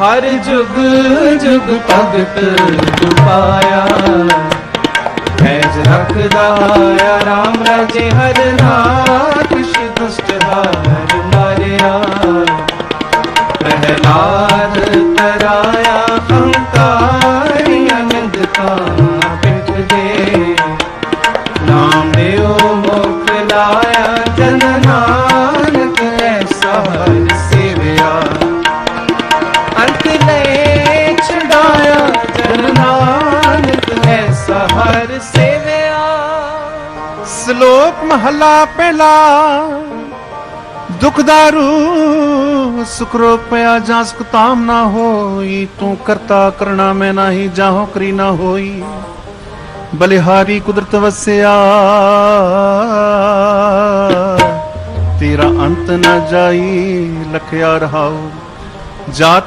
ਹਰ ਜੁਗ ਜੁਗ ਭਗਤ ਪਾਇਆ। ਪੈਜ ਰੱਖਦਾ ਆਇਆ, ਰਾਮ ਰਾਜੇ ਹਰ ਨਾਥ ਦੁਸ਼ਟ ਹਾਰ ਮਾਰਿਆ। ਪ੍ਰਹਿਲਾਦ ਤਰਾਇਆ ਹੰਕਾਰੀ ਅਨੰਦ ਕਾ ਪਿਤ ਦੇ ਨਾਮ ਦਿਓ ਮੁਖ ਲਾਇਆ, ਜਨ ਨਾਨਕ ਅੰਤ ਛਡਾਇਆ ਜਨ ਨਾਨਕ ਐਸਾ ਹਰ ਸੇਵਿਆ। ਸ਼ਲੋਕ ਮਹੱਲਾ ਪਹਿਲਾ ਦੁਖਦਾਰੂ ਸੁਖ ਰੋਪਿਆ ਜਾਂ ਸੁਖ ਤਾਮ ਨਾ ਹੋਈ, ਤੂੰ ਕਰਤਾ ਕਰਣਾ ਮੈਂ ਨਹੀਂ ਜਾਹੋ ਕਰੀ ਨਾ ਹੋਈ। ਬਲਿਹਾਰੀ ਕੁਦਰਤ ਵਸਿਆ, ਤੇਰਾ ਅੰਤ ਨਾ ਜਾਈ, ਲਖਿਆ ਰਹਾਉ। ਜਾਤ